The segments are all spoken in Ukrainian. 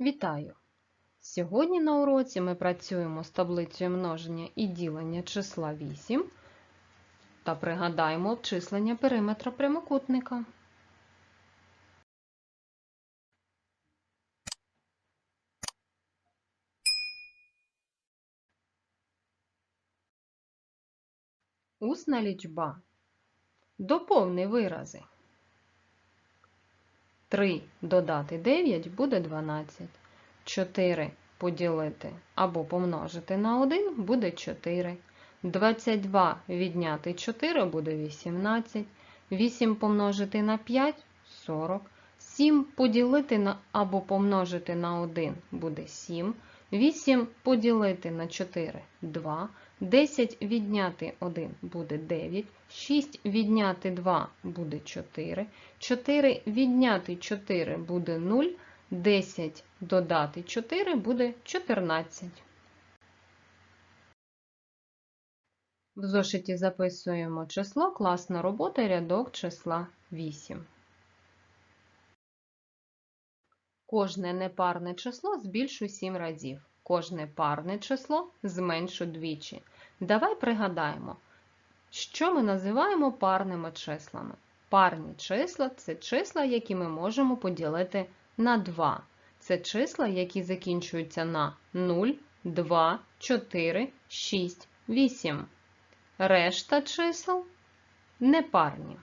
Вітаю! Сьогодні на уроці ми працюємо з таблицею множення і ділення числа 8 та пригадаємо обчислення периметра прямокутника. Усна лічба. Доповни вирази. 3 додати 9 буде 12. 4 поділити або помножити на 1 буде 4. 22 відняти 4 буде 18. 8 помножити на 5 40. 7 поділити на або помножити на 1 буде 7. 8 поділити на 4 2. 10 відняти 1 буде 9. 6 відняти 2 буде 4. 4 відняти 4 буде 0. 10 додати 4 буде 14. В зошиті записуємо число, класна робота, рядок числа 8. Кожне непарне число збільшу 7 разів. Кожне парне число зменшу двічі. Давай пригадаємо, що ми називаємо парними числами. Парні числа це числа, які ми можемо поділити на 2. Це числа, які закінчуються на 0, 2, 4, 6, 8. Решта чисел непарні.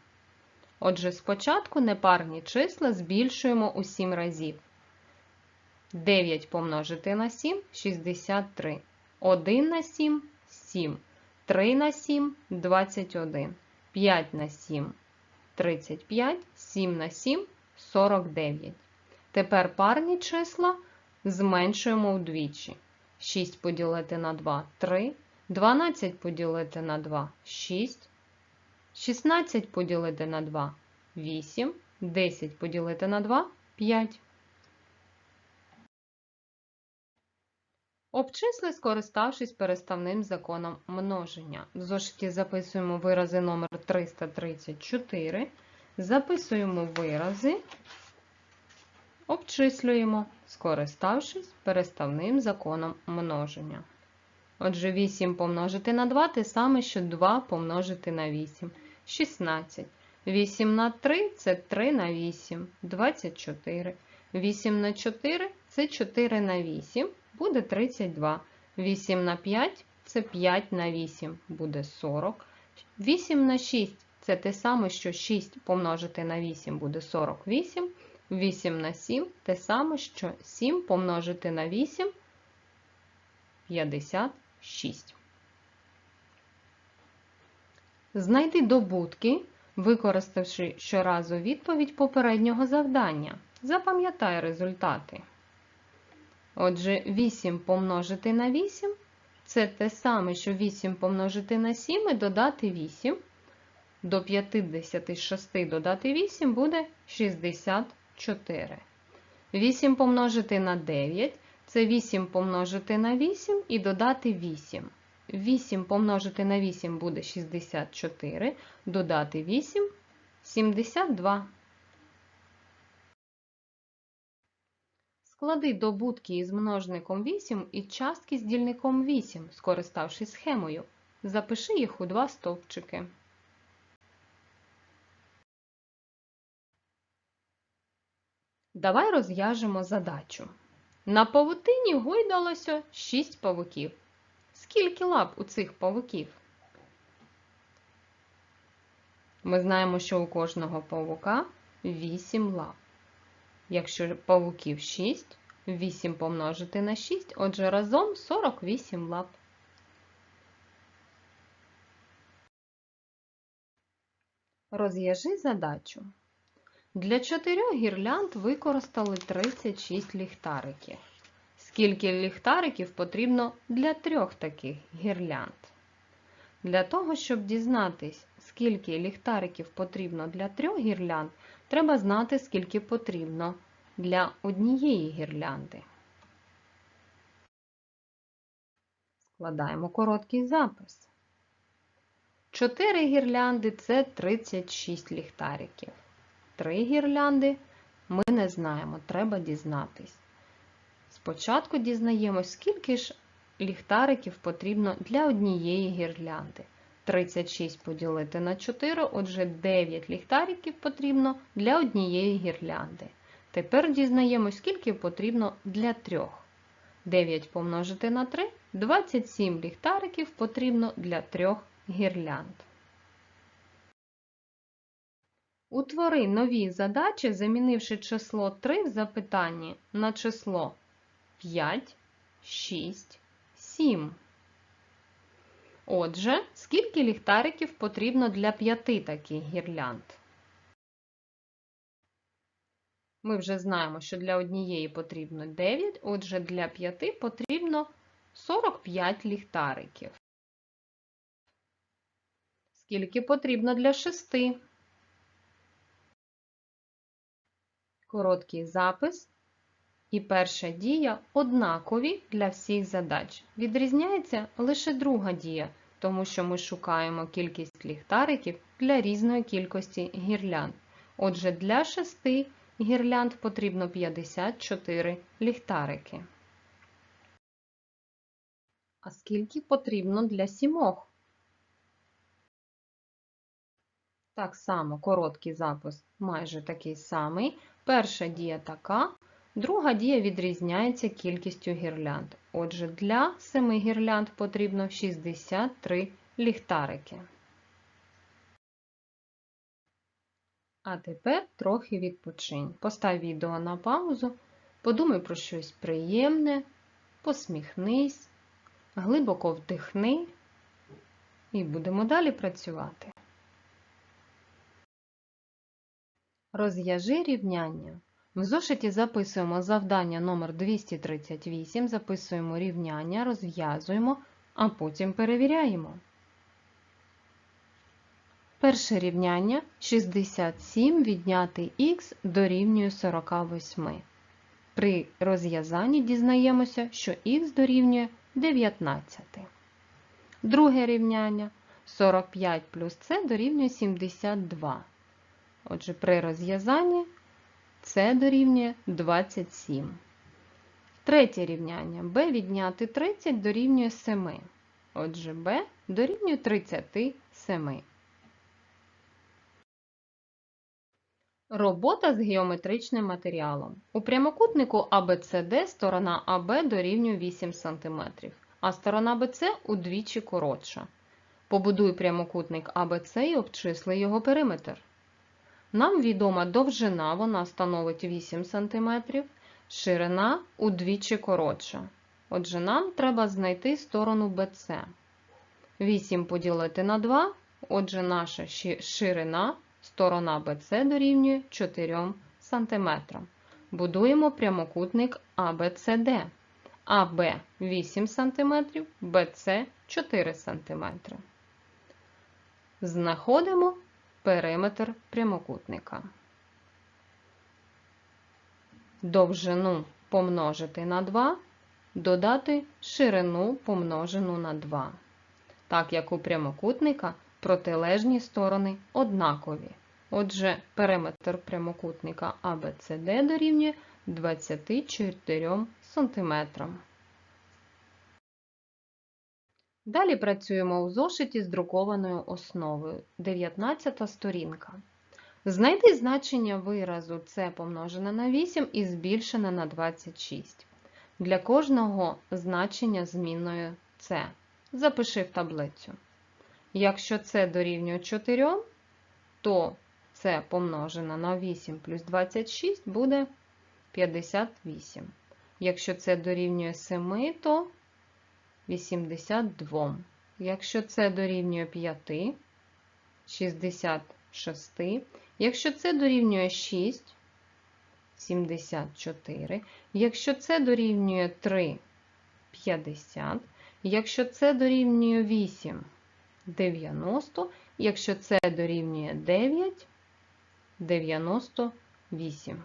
Отже, спочатку непарні числа збільшуємо у 7 разів. 9 помножити на 7 63. 1 на 7 7. 3 на 7 21. 5 на 7 35. 7 на 7 49. Тепер парні числа зменшуємо вдвічі. 6 поділити на 2 3. 12 поділити на 2 6. 16 поділити на 2 8. 10 поділити на 2 5. Обчисли, скориставшись переставним законом множення. В зошиті записуємо вирази номер 334. Записуємо вирази, обчислюємо, скориставшись переставним законом множення. Отже, 8 помножити на 2 те саме, що 2 помножити на 8. 16. 8 на 3 це 3 на 8, 24. 8 на 4 це 4 на 8, буде 32. 8 на 5 це 5 на 8, буде 40. 8 на 6 це те саме, що 6 помножити на 8 буде 48. 8 на 7 те саме, що 7 помножити на 8 56. Знайди добутки, використавши щоразу відповідь попереднього завдання. Запам'ятай результати. Отже, 8 помножити на 8 це те саме, що 8 помножити на 7 і додати 8. До 56 додати 8 буде 64. 8 помножити на 9 це 8 помножити на 8 і додати 8. 8 помножити на 8 буде 64, додати 8 72. Склади добутки із множником 8 і частки з дільником 8, скориставшись схемою. Запиши їх у два стовпчики. Давай розв'яжемо задачу. На павутині гойдалося 6 павуків. Скільки лап у цих павуків? Ми знаємо, що у кожного павука 8 лап. Якщо павуків 6, 8 помножити на 6, отже разом 48 лап. Розв'яжи задачу. Для чотирьох гірлянд використали 36 ліхтариків. Скільки ліхтариків потрібно для трьох таких гірлянд? Для того, щоб дізнатись, скільки ліхтариків потрібно для трьох гірлянд, треба знати, скільки потрібно для однієї гірлянди. Складаємо короткий запис. Чотири гірлянди це 36 ліхтариків. Три гірлянди ми не знаємо, треба дізнатись. Спочатку дізнаємось, скільки ж ліхтариків потрібно для однієї гірлянди. 36 поділити на 4, отже 9 ліхтариків потрібно для однієї гірлянди. Тепер дізнаємось, скільки потрібно для трьох. 9 помножити на 3 27 ліхтариків потрібно для трьох гірлянд. Утвори нові задачі, замінивши число 3 в запитанні на число 5, 6, 7. Отже, скільки ліхтариків потрібно для п'яти таких гірлянд? Ми вже знаємо, що для однієї потрібно 9, отже, для п'яти потрібно 45 ліхтариків. Скільки потрібно для шести? Короткий запис і перша дія однакові для всіх задач. Відрізняється лише друга дія, тому що ми шукаємо кількість ліхтариків для різної кількості гірлянд. Отже, для шести гірлянд потрібно 54 ліхтарики. А скільки потрібно для сімох? Так само короткий запис майже такий самий. Перша дія така, друга дія відрізняється кількістю гірлянд. Отже, для 7 гірлянд потрібно 63 ліхтарики. А тепер трохи відпочинь. Постав відео на паузу, подумай про щось приємне, посміхнись, глибоко вдихни і будемо далі працювати. Розв'яжи рівняння. В зошиті записуємо завдання номер 238, записуємо рівняння, розв'язуємо, а потім перевіряємо. Перше рівняння 67 відняти х дорівнює 48. При розв'язанні дізнаємося, що х дорівнює 19. Друге рівняння 45 плюс c дорівнює 72. Отже, при розв'язанні це дорівнює 27. Третє рівняння b відняти 30 дорівнює 7. Отже, b дорівнює 37. Робота з геометричним матеріалом. У прямокутнику ABCD сторона АБ дорівнює 8 см, а сторона БЦ удвічі коротша. Побудуй прямокутник ABC і обчисли його периметр. Нам відома довжина, вона становить 8 см, ширина удвічі коротша. Отже, нам треба знайти сторону BC. 8 поділити на 2, отже, наша ширина, сторона BC дорівнює 4 см. Будуємо прямокутник ABCD. АБ 8 см, BC 4 см. Знаходимо периметр прямокутника. Довжину помножити на 2, додати ширину помножену на 2. Так як у прямокутника протилежні сторони однакові. Отже, периметр прямокутника ABCD дорівнює 24 см. Далі працюємо у зошиті з друкованою основою. 19 сторінка. Знайди значення виразу це помножене на 8 і збільшене на 26. Для кожного значення змінною це. Запиши в таблицю. Якщо це дорівнює 4, то це помножене на 8 плюс 26 буде 58. Якщо це дорівнює 7, то 82. Якщо це дорівнює 5, 66. Якщо це дорівнює 6, 74. Якщо це дорівнює 3, 50. Якщо це дорівнює 8, 90. Якщо це дорівнює 9, 98.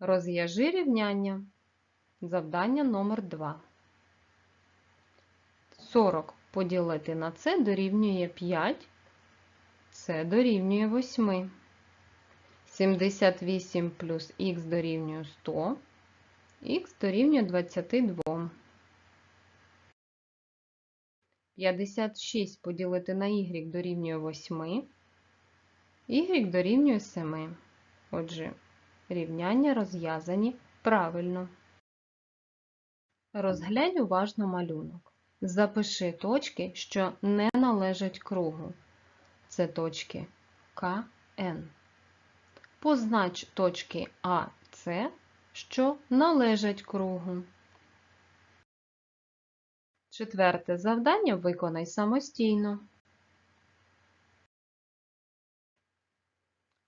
Розв'яжи рівняння. Завдання номер 2. 40 поділити на це дорівнює 5, це дорівнює 8. 78 плюс х дорівнює 100, х дорівнює 22. 56 поділити на y дорівнює 8, y дорівнює 7. Отже, рівняння розв'язані правильно. Розглянь уважно малюнок. Запиши точки, що не належать кругу. Це точки К, Н. Познач точки А, С, що належать кругу. Четверте завдання виконай самостійно.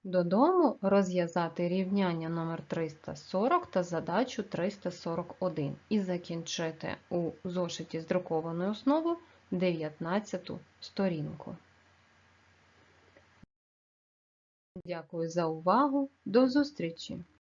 Додому розв'язати рівняння номер 340 та задачу 341 і закінчити у зошиті з друкованою основою 19 сторінку. Дякую за увагу. До зустрічі!